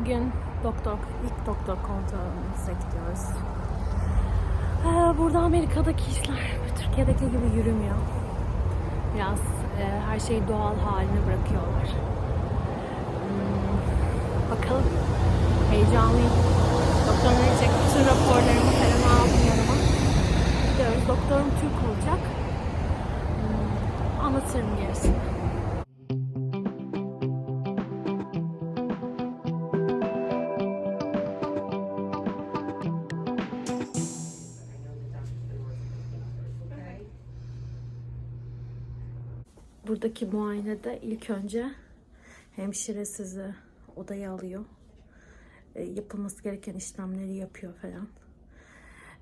Bugün doktor, ilk doktor kontrolümüze gidiyoruz. Ee, Burada Amerika'daki işler Türkiye'deki gibi yürümüyor. Biraz e, her şeyi doğal haline bırakıyorlar. Hmm, bakalım. Heyecanlıyım. Doktor verecek bütün raporlarımı falan aldım yanıma. Gidiyoruz. Doktorum Türk olacak. Hmm, anlatırım gerisini. Buradaki muayenede ilk önce hemşire sizi odaya alıyor. E, yapılması gereken işlemleri yapıyor falan.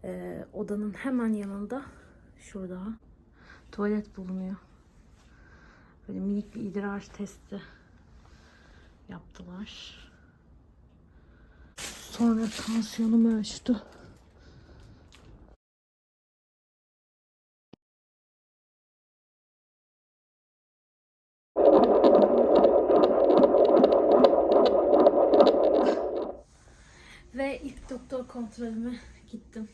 E, odanın hemen yanında şurada tuvalet bulunuyor. Böyle minik bir idrar testi yaptılar. Sonra tansiyonumu ölçtü. Ve ilk doktor kontrolüme gittim.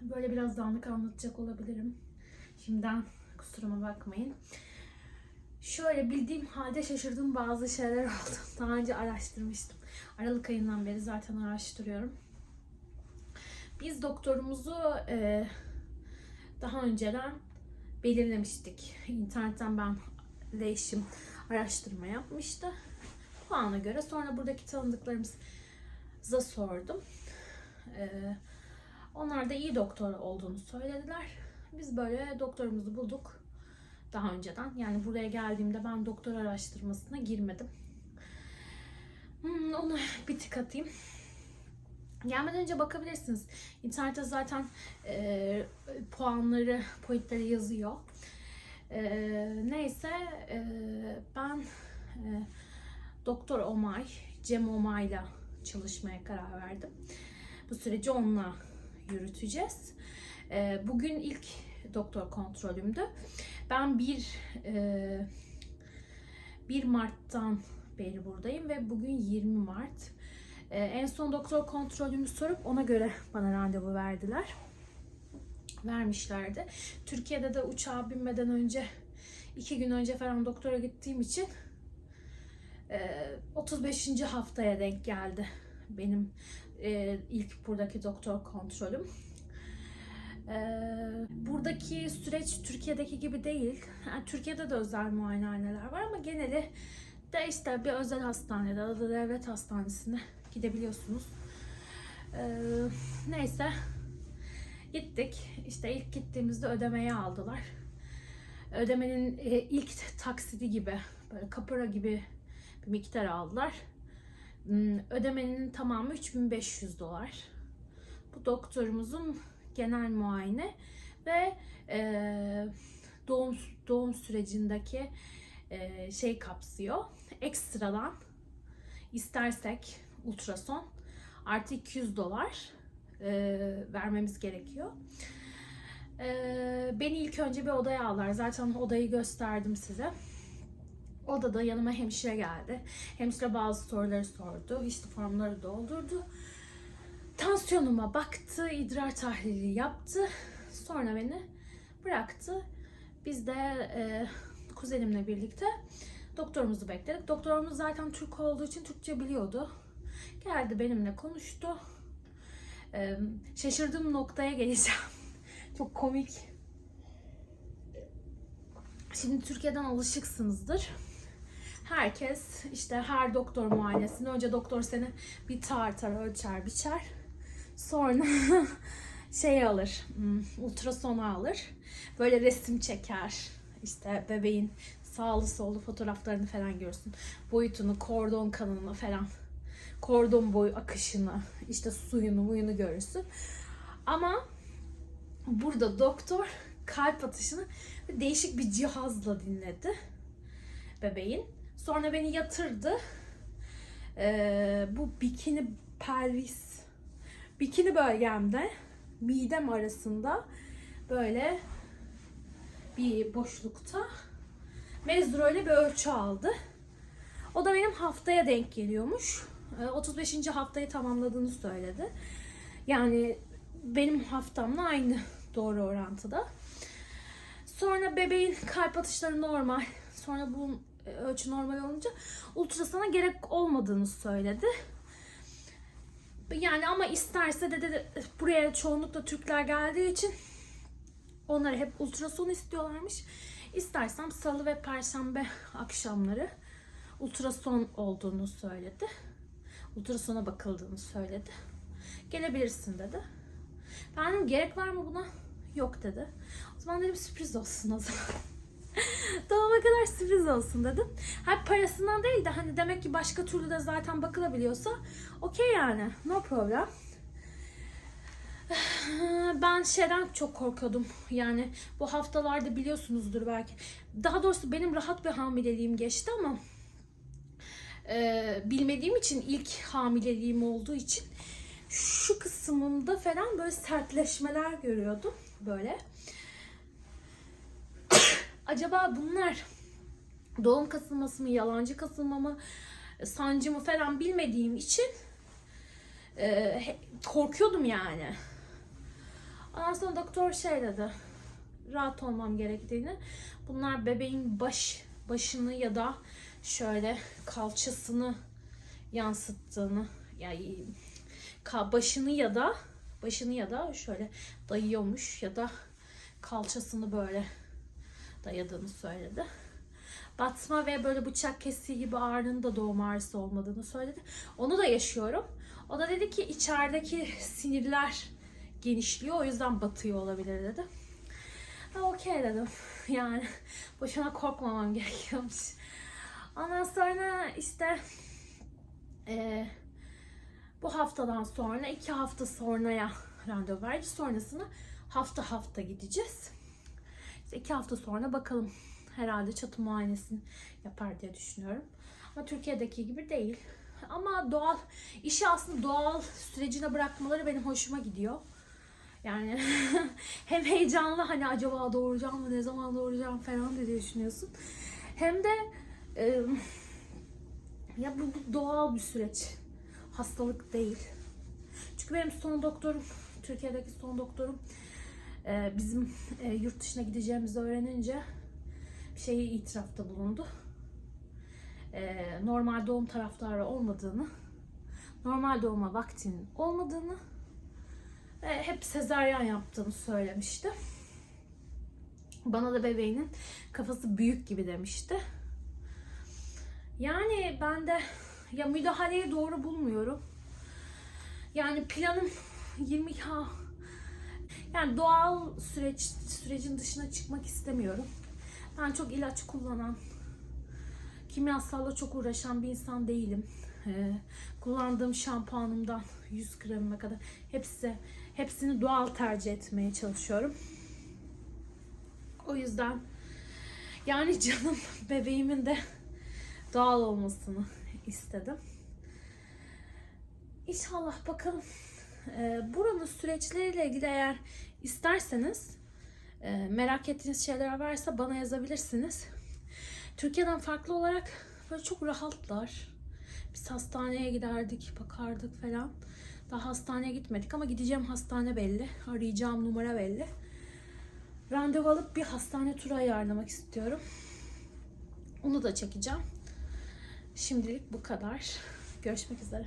Böyle biraz dağınık anlatacak olabilirim. Şimdiden kusuruma bakmayın. Şöyle bildiğim halde şaşırdığım bazı şeyler oldu. Daha önce araştırmıştım. Aralık ayından beri zaten araştırıyorum. Biz doktorumuzu e, daha önceden belirlemiştik. İnternetten ben ve eşim araştırma yapmıştı. Puana göre sonra buradaki tanıdıklarımıza sordum. Ee, onlar da iyi doktor olduğunu söylediler. Biz böyle doktorumuzu bulduk daha önceden. Yani buraya geldiğimde ben doktor araştırmasına girmedim. Hmm, onu bir tık atayım. Gelmeden önce bakabilirsiniz. İnternette zaten e, puanları, puanları yazıyor. Ee, neyse e, ben e, Doktor Omay, Cem Omay'la çalışmaya karar verdim. Bu süreci onunla yürüteceğiz. Ee, bugün ilk doktor kontrolümdü. Ben 1 e, 1 Mart'tan beri buradayım ve bugün 20 Mart. Ee, en son doktor kontrolümü sorup ona göre bana randevu verdiler vermişlerdi. Türkiye'de de uçağa binmeden önce iki gün önce falan doktora gittiğim için e, 35. haftaya denk geldi benim e, ilk buradaki doktor kontrolüm. E, buradaki süreç Türkiye'deki gibi değil. Yani Türkiye'de de özel muayenehaneler var ama geneli de işte bir özel hastanede ya da devlet hastanesine gidebiliyorsunuz. E, neyse Gittik. İşte ilk gittiğimizde ödemeyi aldılar. Ödemenin e, ilk taksidi gibi böyle kapora gibi bir miktar aldılar. Hmm, Ödemenin tamamı 3500 dolar. Bu doktorumuzun genel muayene ve e, doğum doğum sürecindeki e, şey kapsıyor. Ekstradan istersek ultrason artı 200 dolar e, vermemiz gerekiyor. E, beni ilk önce bir odaya aldılar. Zaten odayı gösterdim size. Odada yanıma hemşire geldi. Hemşire bazı soruları sordu. İşte formları doldurdu. Tansiyonuma baktı, idrar tahlili yaptı. Sonra beni bıraktı. Biz de e, kuzenimle birlikte doktorumuzu bekledik. Doktorumuz zaten Türk olduğu için Türkçe biliyordu. Geldi benimle konuştu. Şaşırdığım noktaya geleceğim. Çok komik. Şimdi Türkiye'den alışıksınızdır. Herkes işte her doktor muayenesinde önce doktor seni bir tartar, ölçer, biçer. Sonra şey alır, hmm, ultrasonu alır. Böyle resim çeker. İşte bebeğin sağlı sollu fotoğraflarını falan görsün. Boyutunu, kordon kanını falan kordon boyu akışını, işte suyunu, muyunu görürsün. Ama burada doktor kalp atışını değişik bir cihazla dinledi bebeğin. Sonra beni yatırdı. Ee, bu bikini pelvis, bikini bölgemde midem arasında böyle bir boşlukta Mezdro ile bir ölçü aldı. O da benim haftaya denk geliyormuş. Ee, 35. haftayı tamamladığını söyledi. Yani benim haftamla aynı doğru orantıda. Sonra bebeğin kalp atışları normal. Sonra bu e, ölçü normal olunca ultrasona gerek olmadığını söyledi. Yani ama isterse de, de, de buraya çoğunlukla Türkler geldiği için onları hep ultrason istiyorlarmış. İstersem salı ve perşembe akşamları ultrason olduğunu söyledi. Ultrasona bakıldığını söyledi. Gelebilirsin dedi. Ben dedim gerek var mı buna? Yok dedi. O zaman dedim sürpriz olsun o zaman. Doğuma kadar sürpriz olsun dedim. Ha parasından değil de hani demek ki başka türlü de zaten bakılabiliyorsa okey yani no problem. Ben şeyden çok korkuyordum. Yani bu haftalarda biliyorsunuzdur belki. Daha doğrusu benim rahat bir hamileliğim geçti ama e, bilmediğim için ilk hamileliğim olduğu için şu kısmımda falan böyle sertleşmeler görüyordum böyle. Acaba bunlar doğum kasılması mı, yalancı kasılma mı, sancı mı falan bilmediğim için e, korkuyordum yani. Ondan sonra doktor şey dedi. Rahat olmam gerektiğini. Bunlar bebeğin baş başını ya da şöyle kalçasını yansıttığını yani başını ya da başını ya da şöyle dayıyormuş ya da kalçasını böyle dayadığını söyledi. Batma ve böyle bıçak kesiği gibi ağrının da doğum ağrısı olmadığını söyledi. Onu da yaşıyorum. O da dedi ki içerideki sinirler genişliyor o yüzden batıyor olabilir dedi. Ha okey dedim. Yani boşuna korkmamam gerekiyormuş. Ondan sonra işte eee, bu haftadan sonra iki hafta sonraya randevu verdi. Sonrasını hafta hafta gideceğiz. İşte iki hafta sonra bakalım. Herhalde çatı muayenesini yapar diye düşünüyorum. Ama Türkiye'deki gibi değil. Ama doğal, işi aslında doğal sürecine bırakmaları benim hoşuma gidiyor. Yani hem heyecanlı hani acaba doğuracağım mı, ne zaman doğuracağım falan diye düşünüyorsun. Hem de e, ya bu, bu doğal bir süreç. Hastalık değil. Çünkü benim son doktorum, Türkiye'deki son doktorum e, bizim e, yurt dışına gideceğimizi öğrenince bir şeyi itirafta bulundu. E, normal doğum taraftarı olmadığını, normal doğuma vaktinin olmadığını hep sezaryen yaptığını söylemişti. Bana da bebeğinin kafası büyük gibi demişti. Yani ben de ya müdahaleyi doğru bulmuyorum. Yani planım 20 ha yani doğal süreç sürecin dışına çıkmak istemiyorum. Ben çok ilaç kullanan, kimyasalla çok uğraşan bir insan değilim. Ee, kullandığım şampuanımdan yüz kremime kadar hepsi hepsini doğal tercih etmeye çalışıyorum. O yüzden yani canım bebeğimin de doğal olmasını istedim. İnşallah bakalım. Ee, buranın süreçleriyle ilgili eğer isterseniz e, merak ettiğiniz şeyler varsa bana yazabilirsiniz. Türkiye'den farklı olarak böyle çok rahatlar. Biz hastaneye giderdik, bakardık falan. Daha hastaneye gitmedik ama gideceğim hastane belli. Arayacağım numara belli. Randevu alıp bir hastane turu ayarlamak istiyorum. Onu da çekeceğim. Şimdilik bu kadar. Görüşmek üzere.